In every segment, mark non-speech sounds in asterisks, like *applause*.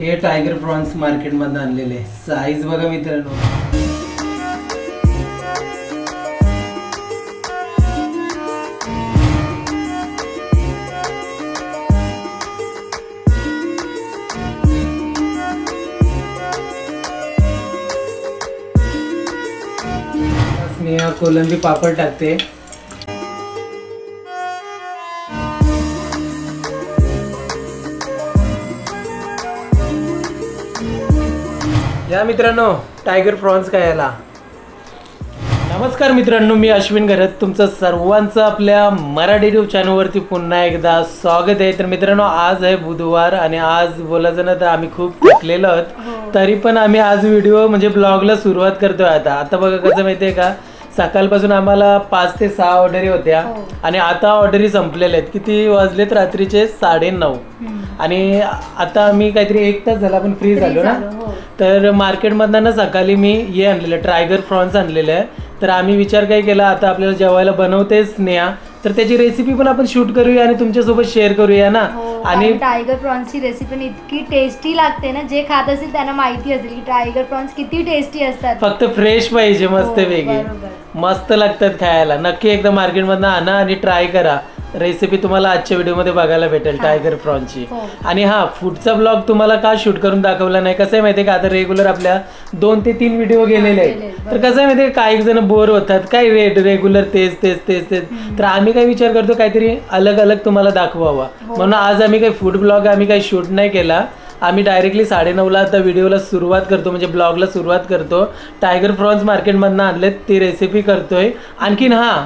हे tiger prawns मार्केटमधून आणलेले साईज बघा मित्रांनो. मी कोलंबी पापड टाकते. या मित्रांनो टायगर प्रॉन्स खायला. नमस्कार मित्रांनो मी अश्विन घरत. तुमचं सर्वांचं आपल्या मराठी यूट्यूब चॅनलवरती पुन्हा एकदा स्वागत आहे. तर मित्रांनो आज आहे बुधवार आणि आज बोलायचं ना तर आम्ही खूप थकलेलो आहोत. तरी पण आम्ही आज व्हिडिओ म्हणजे ब्लॉगला सुरुवात करतोय आता. आता बघा कसं माहितीये का? सकाळपासून आम्हाला पाच ते सहा ऑर्डरी होत्या. आणि आता ऑर्डरी संपलेल्या आहेत. किती वाजलेत? रात्रीचे साडे नऊ आणि आता आम्ही काहीतरी एक तास झाला आपण फ्री झालो ना? तर मार्केटमधनं ना सकाळी मी हे आणलेलं ट्रायगर प्रॉन्स आणलेलं आहे. तर आम्ही विचार काय केला आता आपल्याला जेवायला बनवते स्नेहा. तर त्याची रेसिपी पण आपण शूट करूया आणि तुमच्यासोबत शेअर करूया ना. आणि आणि टायगर प्रॉन्सची रेसिपी पण इतकी टेस्टी लागते ना जे खात असेल त्यांना माहिती असेल की टायगर प्रॉन्स किती टेस्टी असतात. फक्त फ्रेश पाहिजे मस्त हो, वेगळी. मस्त लागतात खायला. नक्की एकदा मार्केटमधनं आणा आणि ट्राय करा. रेसिपी तुम्हाला आजच्या व्हिडिओमध्ये बघायला भेटेल टायगर प्रॉनची हो. आणि हा फूडचा ब्लॉग तुम्हाला का शूट करून दाखवला नाही? कसं आहे माहितीये का? आता रेग्युलर आपल्या दोन ते तीन व्हिडिओ गेलेले आहेत. तर कसं आहे माहितीये का, काही जण बोर होतात काय रेट रेग्युलर तेच तेच तेच तेच. तर आम्ही काय विचार करतो काहीतरी अलग अलग तुम्हाला दाखवावा. हो. म्हणून आज आम्ही काही फूड ब्लॉग आम्ही काही शूट नाही केला. आम्ही डायरेक्टली साडेनऊला आता व्हिडिओला सुरुवात करतो म्हणजे ब्लॉगला सुरुवात करतो. टायगर प्रॉन्स मार्केटमधनं आणलेत ती रेसिपी करतोय. आणखीन हा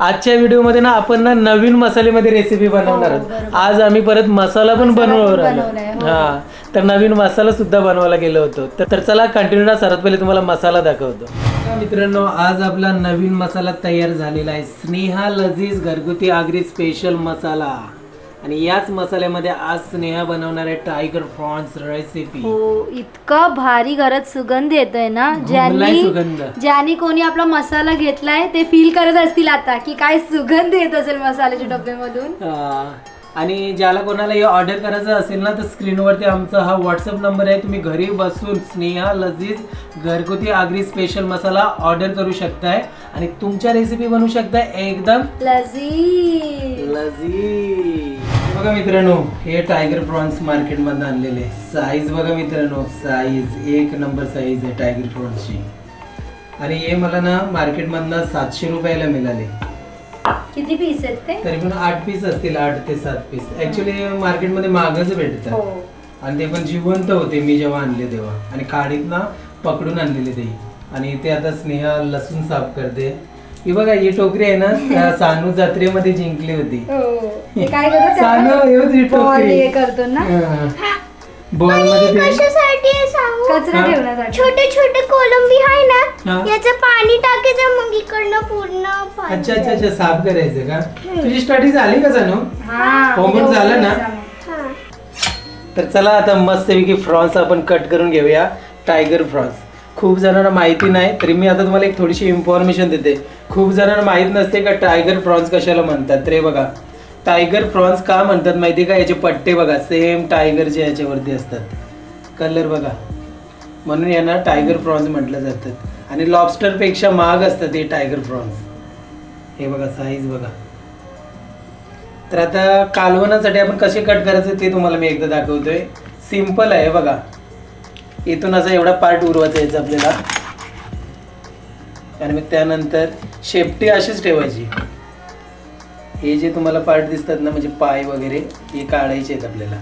आजच्या व्हिडिओमध्ये ना आपण ना नवीन मसालेमध्ये रेसिपी बनवणार आहोत. आज आम्ही परत मसाला पण बनवणार आहोत. हो. हा तर नवीन मसाला सुद्धा बनवायला गेलो होतो. तर- तर चला कंटिन्यू सर्वात पहिले तुम्हाला मसाला दाखवतो. तर मित्रांनो आज आपला नवीन मसाला तयार झालेला आहे. स्नेहा लजीज घरगुती आगरी स्पेशल मसाला. आणि याच मसाल्यामध्ये आज स्नेहा बनवणार आहे टायगर प्रॉन्स रेसिपी हो इतका भारी घरात सुगंध येतोय ना ज्यांनी सुगंध. ज्यांनी कोणी आपला मसाला घेतलाय ते फील करत असतील आता की काय सुगंध येत असेल मसाल्याच्या डब्यामधून. आणि ज्याला कोणाला हे ऑर्डर करायचं असेल ना तर स्क्रीनवरती आमचा हा व्हॉट्सअप नंबर आहे. तुम्ही घरी बसून स्नेहा लजीज घरगुती आगरी स्पेशल मसाला ऑर्डर करू शकताय. आणि तुमच्या रेसिपी बनवू शकताय एकदम लजीज. लजीज. बघा मित्रांनो हे टायगर प्रॉन्स मार्केटमधून आणलेले साईज बघा मित्रांनो साईज एक नंबर साईज आहे टायगर प्रॉन्सची आणि हे मला ना मार्केटमधनं सातशे रुपयाला मिळाले. किती पीस आहेत ते? तरी पण आठ पीस असतील आठ ते सात पीस ऍक्च्युली मार्केटमध्ये महागच भेटतात. हो. आणि ते पण जिवंत होते मी जेव्हा आणले तेव्हा. आणि काडीत ना पकडून आणलेले ते. आणि ते आता स्नेहा लसूण साफ करते. ही बघा ही टोकरी आहे ना *laughs* त्या सानू जत्रेमध्ये जिंकली होती. हो. काय सानू आपण? हे होती Ball टोकरी. हे करतो ना. बॉलमध्ये ते कशासाठी आहे सांगू कचरा हा? ठेवण्यासाठी. छोटे छोटे कोलंबी आहे हा. ना याचं पाणी टाकायचं मग इकडनं पूर्ण पाणी अच्छा अच्छा अच्छा साफ करायचं का? तुझी स्टडी झाली का सानू? हा. Homework झालं ना? हा. तर चला आता मस्तपैकी फ्रॉन्स आपण कट करून घेऊया. Tiger prawns. खूप जणांना माहिती नाही तरी मी आता तुम्हाला एक थोडीशी इन्फॉर्मेशन देते. खूप जणांना माहीत नसते का टायगर फ्रॉन्स कशाला म्हणतात? तर हे बघा टायगर फ्रॉन्स का म्हणतात माहिती का? याचे पट्टे बघा सेम टायगरचे याच्यावरती असतात. कलर बघा. म्हणून यांना टायगर फ्रॉन्स म्हटलं जातात आणि लॉबस्टरपेक्षा महाग असतात हे टायगर फ्रॉन्स हे बघा साईज बघा. तर आता कालवणासाठी आपण कसे कट करायचे ते तुम्हाला मी एकदा दाखवतोय. सिंपल आहे बघा. इथून असा एवढा पार्ट उरवायचा यायचा आपल्याला. आणि मग त्यानंतर शेपटी अशीच ठेवायची. हे जे तुम्हाला पार्ट दिसतात ना म्हणजे पाय वगैरे हे काढायचे आहेत आपल्याला.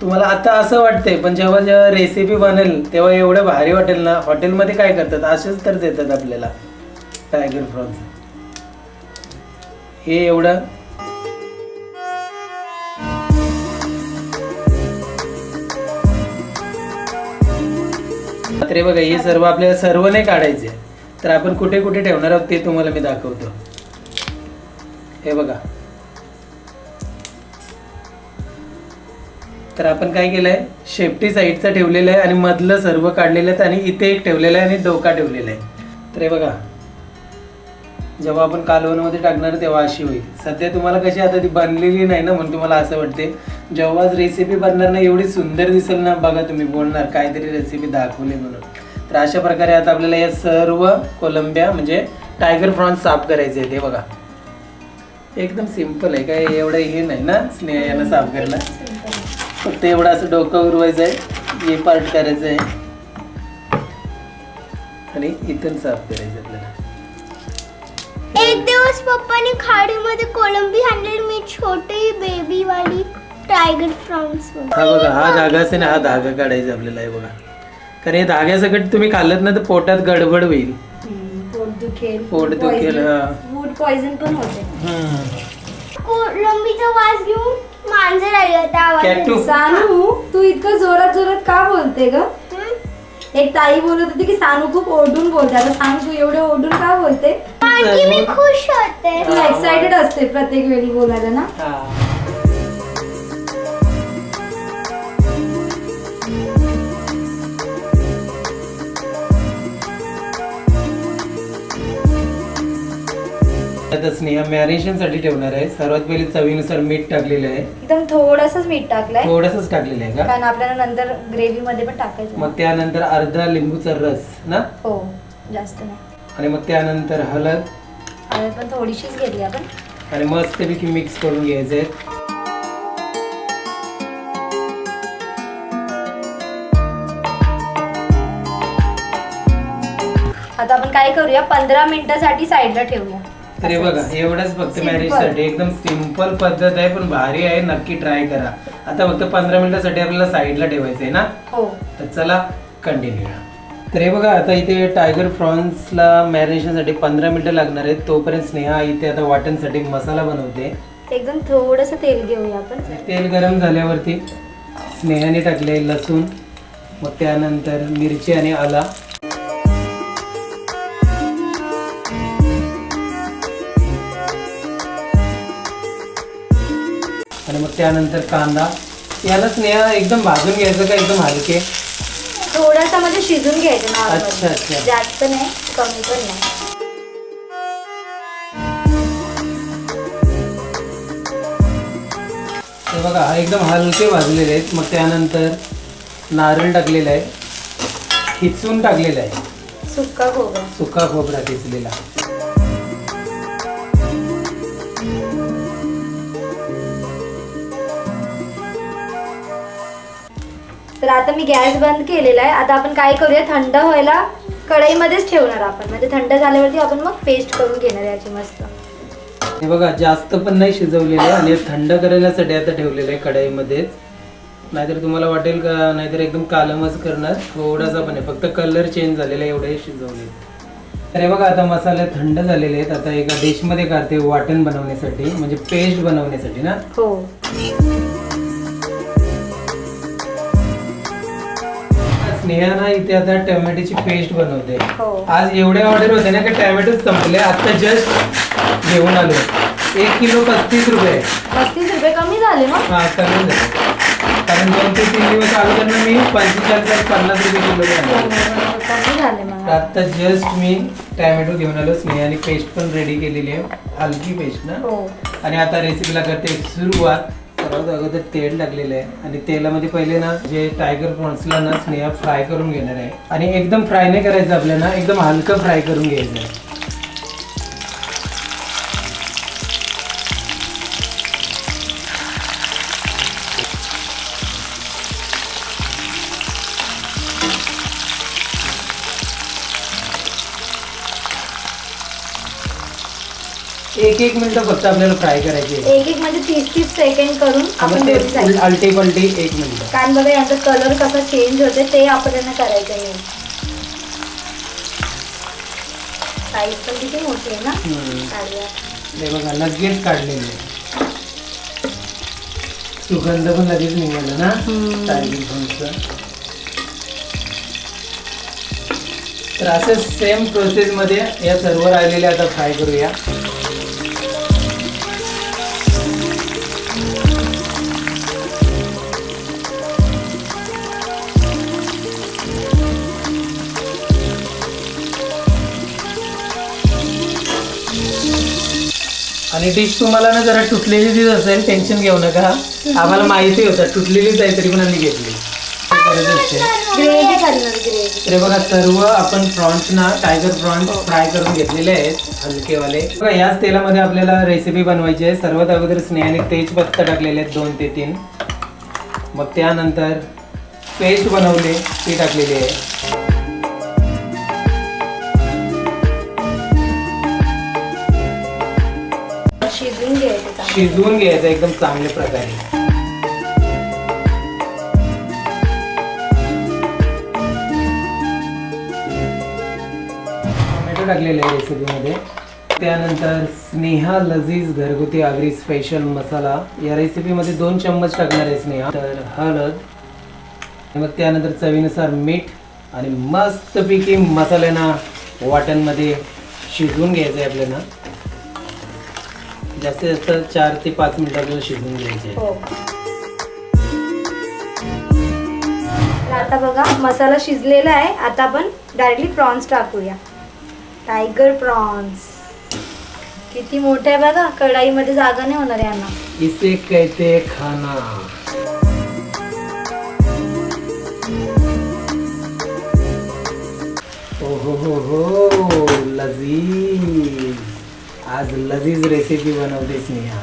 तुम्हाला आता असं वाटतंय पण जेव्हा जेव्हा रेसिपी बनेल तेव्हा एवढं भारी वाटेल ना हॉटेलमध्ये काय करतात असेच तर देतात आपल्याला. टायगर प्रॉन्स हे एवढं तर बघा हे सर्व आपल्याला सर्व नाही काढायचे. तर आपण कुठे कुठे ठेवणार आहोत ते तुम्हाला मी दाखवतो. हे बघा. तर आपण काय केलंय? शेफ्टी साईडचा ठेवलेलं आहे आणि मधलं सर्व काढलेलं आहे आणि इथे एक ठेवलेलं आहे आणि डोका ठेवलेला आहे. तर हे बघा. जेव्हा आपण कालवणमध्ये टाकणार तेव्हा अशी होईल. सध्या तुम्हाला कशी आता ती बनलेली नाही ना म्हणून तुम्हाला असं वाटते जेव्हाच रेसिपी बनणार ना एवढी सुंदर दिसेल ना बघा तुम्ही बोलणार काहीतरी रेसिपी दाखवली म्हणून. तर अशा प्रकारे आता आपल्याला या सर्व कोलंब्या म्हणजे टायगर प्रॉन्स साफ करायचे आहेत हे बघा. एकदम सिंपल आहे काय एवढं हे नाही ना स्नेह यांना साफ करायला फक्त एवढं असं डोकं उरवायचं आहे हे पार्ट करायचं आहे आणि इथून साफ करायचं आपल्याला. एक दिवस पप्पाने खाडीमध्ये कोलंबी आणलेली मी छोटी बेबी वाली टायगर फ्रॉन्स हा बघा हा धागा असेल ना हा धागा काढायचा आपल्याला हे बघा. कारण हे धाग्यासकट तुम्ही खाल्लत ना तर पोटात गडबड होईल. पोट दुखेल पोट दुखेल, हा. फूड पॉइझन पण होते. हम्म. कोलंबीचा वास घेऊन मांजर आली आवाज सानू तू इतकं जोरात जोरात का बोलते ग? एक ताई बोलत होती की सानू खूप ओढून बोलते. आता सांग तू एवढे ओढून का बोलते? मी खुश होते. तू एक्साइटेड असते प्रत्येक वेळी बोलायला ना? आता स्नेहा मॅरिनेशनसाठी ठेवणार आहे. सर्वात पहिले चवीनुसार मीठ टाकलेलं आहे. एकदम थोडंसंच मीठ टाकलंय. थोडंसंच टाकलेलं आहे का? कारण आपल्याला नंतर ग्रेव्ही मध्ये पण टाकायचं मग त्यानंतर अर्धा लिंबूचा रस ना? हो जास्त नाही. आणि मग त्यानंतर हळद. हळद पण थोडीशीच घेतली आपण. आणि मस्तपैकी मिक्स करून घ्यायचे आहेत आता आपण काय करूया? पंधरा मिनिटासाठी साईडला ठेवूया. तर हे बघा एवढंच फक्त Simple. मॅरेजसाठी एकदम सिंपल पद्धत आहे पण भारी आहे नक्की ट्राय करा. आता फक्त पंधरा मिनिटासाठी आपल्याला साईडला ठेवायचं आहे ना? हो. तर चला कंटिन्यू तर हे बघा आता इथे टायगर प्रॉन्सला मॅरिनेशनसाठी पंधरा मिनिटं लागणार आहेत. तोपर्यंत स्नेहा इथे आता वाटणसाठी मसाला बनवते. एकदम थोडस तेल घेऊया आपण. तेल गरम झाल्यावरती स्नेहाने टाकले लसूण मग त्यानंतर मिरची आणि आला. आणि मग त्यानंतर कांदा. याला स्नेहा एकदम भाजून घ्यायचं का एकदम हलके? थोडासा म्हणजे शिजून घ्यायचं अच्छा, अच्छा. जास्त नाही कमी पण नाही. हे बघा हा एकदम हलके भाजलेले आहेत. मग त्यानंतर नारळ टाकलेलं आहे. खिचून टाकलेलं आहे. सुक्का खोबरा. सुका खोबरा किसलेला तर आता मी गॅस बंद केलेला आहे. आता आपण काय करूया? थंड व्हायला कढईमध्येच ठेवणार आपण. म्हणजे थंड झाल्यावरती आपण मग पेस्ट करून घेणार याची मस्त. हे बघा जास्त पण नाही शिजवलेलं आहे आणि थंड करण्यासाठी आता ठेवलेलं आहे कढईमध्येच नाहीतर तुम्हाला वाटेल का? नाहीतर एकदम कालमच करणार. थोडासा पण आहे. फक्त कलर चेंज झालेला आहे एवढे शिजवले तर हे बघा आता मसाले थंड झालेले आहेत. आता एका डिशमध्ये काढते वाटण बनवण्यासाठी. म्हणजे पेस्ट बनवण्यासाठी ना? हो. स्नेहा ना इथे आता टोमॅटोची पेस्ट बनवते. हो. आज एवढे ऑर्डर होते ना की टोमॅटोच संपले. आता जस्ट घेऊन आलो एक किलो पस्तीस रुपये. पस्तीस रुपये कमी झाले मग? हा कमी झाले. कारण दोन ते तीन दिवस अगोदर ना मी पंचेचाळीस पन्नास रुपये किलो आणले कमी झाले मग. आता जस्ट मी टॅमॅटो घेऊन आलो. स्नेहाने पेस्ट पण रेडी केलेली आहे. हलकी पेस्ट ना. हो. आणि आता रेसिपीला करते सुरुवात. सर्वात अगोदर तेल टाकलेलं आहे. आणि तेलामध्ये पहिले ना जे टायगर प्रॉन्सला ना स्नेहा फ्राय करून घेणार आहे. आणि एकदम फ्राय नाही करायचं आपल्याला एकदम हलकं फ्राय करून घ्यायचं आहे. एक एक मिनिटं फक्त आपल्याला फ्राय करायची आहे. एक एक म्हणजे तीस तीस सेकंड करून आपण मग ते दोन्ही पलटी एक मिनिट. कारण बघा यांचा कलर कसा चेंज होते ते आपल्याला करायचं आहे साईज पण किती मोठी आहे ना? काढूया. हे बघा लगेच काढलेले आहे. सुगंध पण लगेच निघाला ना? टायगर फ्रान्सचा तर असं सेम प्रोसेस मध्ये या सर्व राहिलेले आता फ्राय करूया. आणि डिश तुम्हाला ना जरा तुटलेली दिसत असेल टेन्शन घेऊ नका. आम्हाला माहिती होतं तुटलेलीच आहे तरी पण आम्ही घेतली. तर बघा सर्व आपण प्रॉन्स ना टायगर प्रॉन्स फ्राय करून घेतलेले आहेत हलकेवाले. बघा याच तेलामध्ये आपल्याला रेसिपी बनवायची आहे. सर्वात अगोदर स्नेहाने तेजपत्ता टाकलेले आहेत दोन ते तीन. मग त्यानंतर पेस्ट बनवले ती टाकलेली आहे. शिजवून घ्यायचं एकदम चांगल्या प्रकारे. टोमॅटो टाकलेले आहे रेसिपीमध्ये. त्यानंतर स्नेहा लजीज घरगुती आगरी स्पेशल मसाला. या रेसिपीमध्ये दोन चम्मच टाकणार आहे स्नेहा. तर हळद. मग त्यानंतर चवीनुसार मीठ आणि मस्तपैकी मसाल्यांना वाटणमध्ये शिजवून घ्यायचं आहे आपल्याला. जास्तीत जास्त चार ते पाच मिनिटं आपल्याला शिजवून घ्यायचे. हो. आता बघा मसाला शिजलेला आहे. आता आपण डायरेक्टली प्रॉन्स टाकूया. टायगर प्रॉन्स किती मोठे आहे बघा. कढाईमध्ये जागा नाही होणार आहे यांना. इसे कहते खाना. ओ हो हो हो लजीज. आज लजीज रेसिपी बनवते स्नेहा.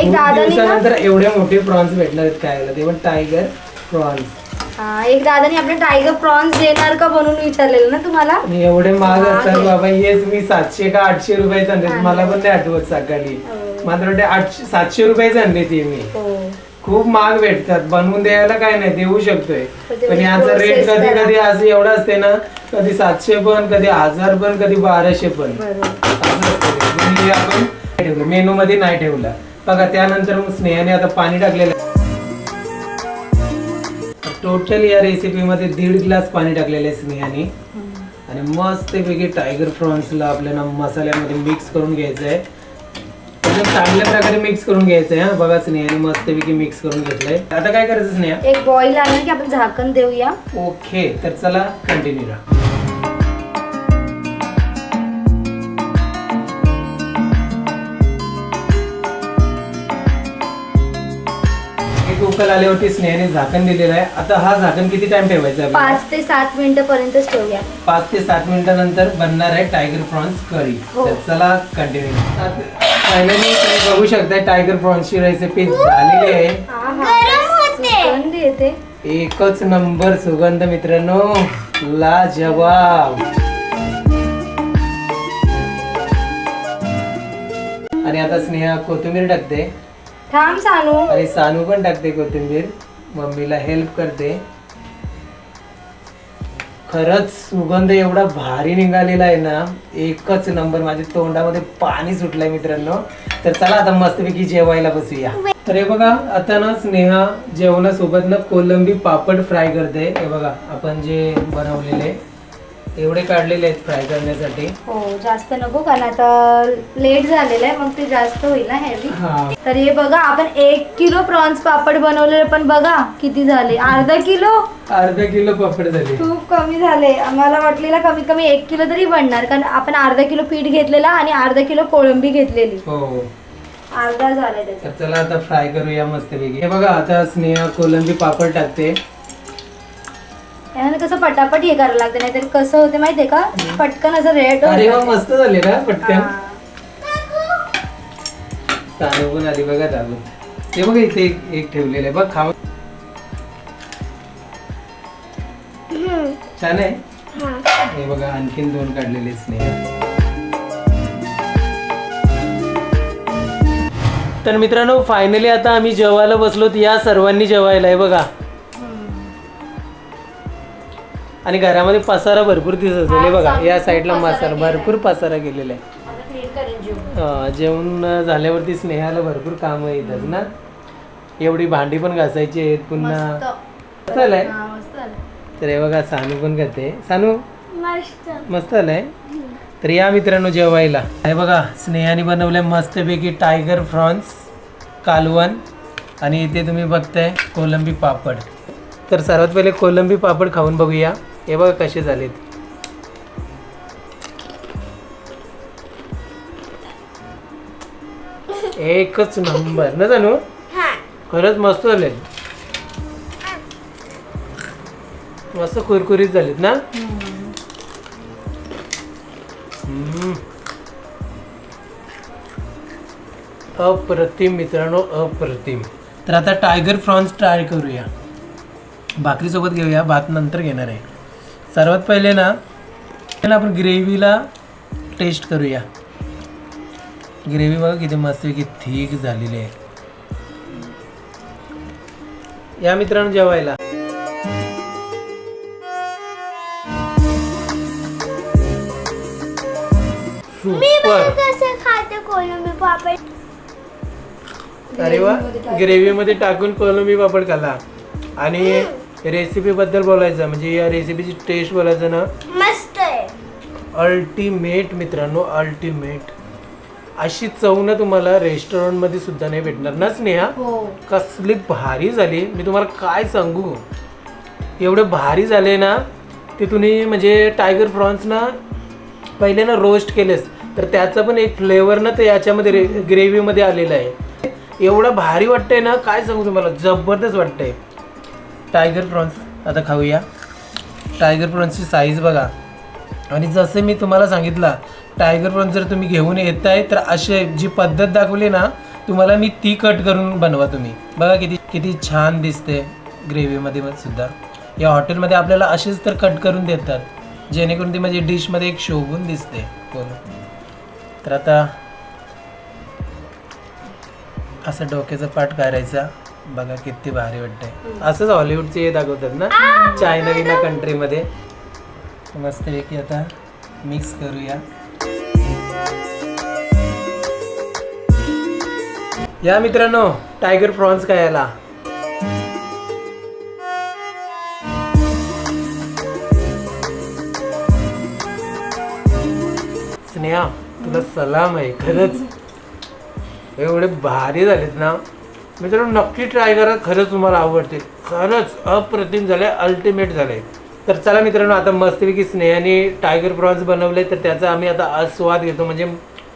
एक दादानी ना दिवसानंतर एवढे मोठे प्रॉन्स भेटणार आहेत खायला. ते पण टायगर प्रॉन्स हा, एक दादानी आपले टायगर प्रॉन्स देणार का बनवून विचारलेलं ना तुम्हाला? आणि एवढे महाग असतात. बाबा. येस मी सातशे का आठशे रुपयाचे आणले. मला पण नाही आठवत सकाळी हो. मात्र वाटते आठशे सातशे रुपयाचे आणले ते मी. हो. खूप महाग भेटतात. बनवून द्यायला काय नाही देऊ शकतोय. पण पण याचा रेट कधी. कधी असं एवढा असते ना कधी सातशे पण कधी हजार पण कधी बाराशे पण. आपण ठेवलं मेनू मध्ये नाही ठेवलं. बघा त्यानंतर मग स्नेहाने आता पाणी टाकलेलं टोटल या रेसिपी मध्ये दीड ग्लास पाणी टाकलेलं आहे स्नेहाने. आणि मस्त पैकी टायगर प्रॉन्सला आपल्याला मसाल्यामध्ये मिक्स करून घ्यायचं आहे एकदम चांगल्या प्रकारे मिक्स करून घ्यायचं आहे हा. बघा स्नेहाने मस्तपैकी मिक्स करून घेतलंय. आता काय करायचं स्नेहा? एक बॉईल आलं की आपण झाकण देऊया. ओके तर चला कंटिन्यू राहा उकल आल्यावरती स्नेहाने झाकण दिलेलं आहे. आता हा झाकण किती टाइम ठेवायचा आहे आपल्याला? पाच ते सात मिनिटं पर्यंतच ठेवूया. पाच ते सात मिनिटानंतर बनणार आहे टायगर प्रॉन्स करी हो. तर चला कंटिन्यू फायनली तुम्ही बघू शकता टायगर प्रॉन्सची रेसिपी झालेली आहे. गरम होते. सुगंध येते. एकच नंबर सुगंध मित्रांनो. लाजवाब. आणि आता स्नेहा कोथिंबीर टाकते. थांब सानू. आणि सानू पण टाकते कोथिंबीर. मम्मीला हेल्प करते. खरंच सुगंध एवढा भारी निघालेला आहे ना एकच नंबर माझ्या तोंडामध्ये पाणी सुटलंय मित्रांनो. तर चला आता मस्तपैकी जेवायला बसूया. तर हे बघा आता ना स्नेहा जेवणासोबत ना कोलंबी पापड फ्राय करते. हे बघा आपण जे बनवलेले. एवढे काढलेले आहेत फ्राय करण्यासाठी. हो जास्त नको कारण आता लेट झालेलं आहे मग ते जास्त होईल ना हेवी हा. तर हे बघा आपण एक किलो प्रॉन्स पापड बनवलेले पण बघा किती झाले. अर्धा किलो? अर्धा किलो पापड झाले. खूप कमी झाले. आम्हाला वाटलेलं कमीत कमी एक किलो तरी बनणार कारण आपण अर्धा किलो पीठ घेतलेला आणि अर्धा किलो कोळंबी घेतलेली. हो. अर्धा त्याचा. तर चला आता फ्राय करूया मस्तपैकी. हे बघा आता स्नेहा कोलंबी पापड टाकते. यानं कसं पटापट हे करायला लागतं नाहीतर कसं होते माहितीये का? पटकन असं रेड अरे वा मस्त झाले ना पटकन. पण आली बघा दाबून ते बघा इथे एक एक ठेवलेलं आहे. बघ खाव छान आहे? हे. बघा आणखीन दोन काढलेले स्नेहा. तर मित्रांनो फायनली आता आम्ही जेवायला बसलो या सर्वांनी जेवायला आहे बघा. आणि घरामध्ये पसारा भरपूर दिसत असेल. हे बघा या साईडला मसाला भरपूर पसारा केलेला आहे. अं, जेवण झाल्यावरती स्नेहाला भरपूर कामं येतात ना? एवढी भांडी पण घासायची आहेत पुन्हा. मस्त. आलंय? तर हे बघा सानू पण करते. सानू? मस्त. मस्त आलंय? तर या मित्रांनो जेवायला. हे बघा स्नेहाने बनवलंय मस्तपैकी टायगर फ्रॉन्स कालवण आणि इथे तुम्ही बघताय कोलंबी पापड. तर सर्वात पहिले कोलंबी पापड खाऊन बघूया. हे बघा कसे झालेत. एकच नंबर. ना हा. खरंच मस्त झाले. मस्त कुरकुरीत झालीत ना. अप्रतिम मित्रांनो अप्रतिम. तर आता टायगर प्रॉन्स ट्राय करूया. भाकरीसोबत घेऊया भात नंतर घेणार आहे. सर्वात पहिले ना आपण ग्रेव्हीला टेस्ट करूया. ग्रेव्ही बघा किती मस्त की थिक झालेली आहे. या मित्रांनो जेवायला. अरे वा ग्रेव्हीमध्ये टाकून कोलंबी पापड खाल्ला. आणि रेसिपी बद्दल बोलायचं म्हणजे या रेसिपीची टेस्ट बोलायचं ना? मस्त आहे. अल्टिमेट मित्रांनो अल्टिमेट अशी चव ना तुम्हाला रेस्टॉरंटमध्ये सुद्धा नाही भेटणार. ना स्नेहा? हो. कसली भारी झाली. मी तुम्हाला काय सांगू? एवढे भारी झाले ना ते तुम्ही म्हणजे टायगर प्रॉन्स ना पहिले ना रोस्ट केलेस. तर त्याचा पण एक फ्लेवर ना ते याच्यामध्ये रे ग्रेव्हीमध्ये आलेला आहे. एवढं भारी वाटतंय ना काय सांगू तुम्हाला? जबरदस्त वाटतंय. टायगर प्रॉन्स आता खाऊया. टायगर प्रॉन्सची साईज बघा. आणि जसं मी तुम्हाला सांगितलं टायगर प्रॉन्स जर तुम्ही घेऊन येत आहे तर असे जी पद्धत दाखवली ना तुम्हाला मी ती कट करून बनवा तुम्ही. बघा किती किती छान दिसते ग्रेव्हीमध्ये सुद्धा. या हॉटेलमध्ये आपल्याला असेच तर कट करून देतात जेणेकरून ती म्हणजे डिशमध्ये एक शोभून दिसते. कोण? तर आता असं डोक्याचा पाठ करायचा बघा किती भारी वाटतंय. असंच हॉलिवूडचे हे दाखवतात ना चायना विना कंट्रीमध्ये मस्तपैकी आता मिक्स करूया. या मित्रांनो टायगर प्रॉन्स खायला. स्नेहा तुला सलाम आहे खरंच. एवढे भारी झालेत ना. मित्रांनो नक्की ट्राय करा. खरंच तुम्हाला आवडते. खरंच अप्रतिम झाले अल्टिमेट झाले तर चला मित्रांनो आता मस्तपैकी स्नेहाने टायगर प्रॉन्स बनवले तर त्याचा आम्ही आता आस्वाद घेतो. म्हणजे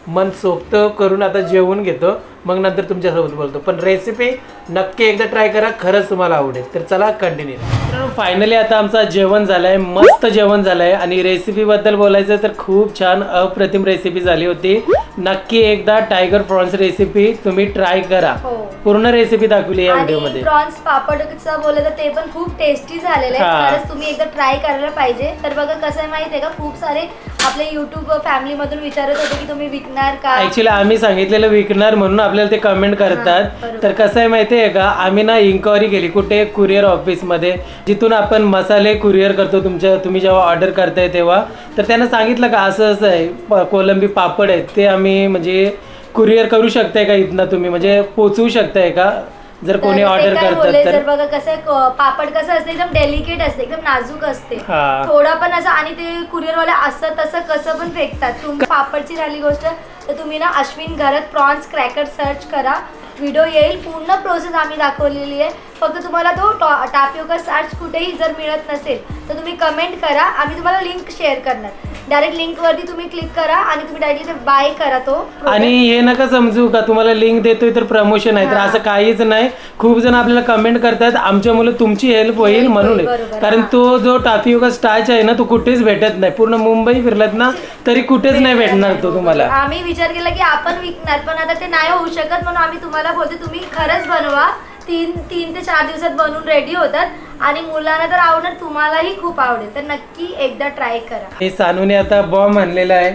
मन सोक्त करून आता जेवून घेतो. मग नंतर तुमच्यासोबत बोलतो. पण रेसिपी नक्की एकदा ट्राय करा. खरंच तुम्हाला आवडेल. तर चला कंटिन्यू मित्रांनो फायनली आता आमचं जेवण झालंय. मस्त जेवण झालंय. आणि रेसिपी बद्दल बोलायचं तर खूप छान अप्रतिम रेसिपी झाली होती. नक्की एकदा टायगर प्रॉन्स रेसिपी तुम्ही ट्राय करा. हो. पूर्ण रेसिपी दाखवली या आणि व्हिडिओमध्ये. प्रॉन्स पापडचं बोललं तर ते पण खूप टेस्टी झालेले हा. आहे खरंच तुम्ही एकदा ट्राय करायला पाहिजे. तर बघा कसं आहे माहिती आहे का? खूप सारे आपले युट्यूब फॅमिली मधून विचारत होते की तुम्ही विकणार का? ऍक्च्युली आम्ही सांगितलेलं विकणार म्हणून आपल्याला ते कमेंट करतात. बरोबर. तर कसं आहे माहिती आहे का? आम्ही ना इन्क्वायरी केली कुठे कुरिअर ऑफिसमध्ये जिथून आपण मसाले कुरिअर करतो तुमच्या तुम्ही जेव्हा ऑर्डर करताय तेव्हा. तर त्यांना सांगितलं का असं असं आहे प- कोलंबी पापड आहेत. ते आम्ही म्हणजे कुरिअर करू शकताय का इथनं तुम्ही? म्हणजे पोचवू शकताय का? जर कोणी ऑर्डर करतात तर. बघा कसं आहे, क- पापड कसं असते एकदम डेलिकेट असते एकदम नाजूक असते. हा. थोडा पण असं आणि ते कुरिअर वाले असं तसं कसं पण फेकतात. तुम्ही पापडची राहिली गोष्ट तर तुम्ही ना Ashwin Gharat prawns cracker search करा. व्हिडिओ येईल. पूर्ण प्रोसेस आम्ही दाखवलेली आहे. फक्त तुम्हाला तो टापिओका सार्च कुठेही जर मिळत नसेल तर तुम्ही कमेंट करा. आम्ही तुम्हाला लिंक शेअर करणार. डायरेक्ट लिंकवरती तुम्ही क्लिक करा आणि तुम्ही डायरेक्टली ते बाय करा तो आणि हे नका समजू का? तुम्हाला लिंक देतोय तर प्रमोशन आहे. तर. असं काहीच नाही. खूप जण आपल्याला कमेंट करतात आमच्या मुलं तुमची हेल्प होईल Help म्हणून होईल, आहे. बरोबर, कारण हा. तो जो टाफियोगा स्टाच आहे ना तो कुठेच भेटत नाही. पूर्ण मुंबई फिरलात ना तरी कुठेच नाही. भेटणार तो तुम्हाला. आम्ही विचार केला की आपण विकणार पण आता ते नाही होऊ शकत म्हणून आम्ही तुम्हाला बोलतो तुम्ही खरंच बनवा. तीन तीन ते चार दिवसात बनवून रेडी होतात. आणि मुलांना तर आवडणार तुम्हालाही खूप आवडेल. तर नक्की एकदा ट्राय करा. हे सानूने आता बॉम्ब आणलेला आहे.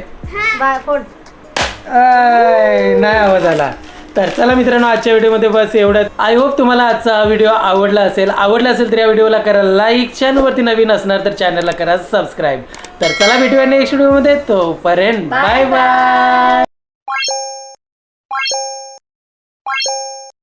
बाय फोन आय, नाही आवाज आला. तर चला मित्रांनो आजच्या व्हिडिओमध्ये बस एवढंच. आय होप तुम्हाला आजचा व्हिडिओ आवडला असेल. आवडला असेल तर या व्हिडिओला करा लाईक चॅनलवरती नवीन असणार तर चॅनलला करा सबस्क्राईब तर चला भेटूया नेक्स्ट व्हिडिओमध्ये तोपर्यंत बाय बाय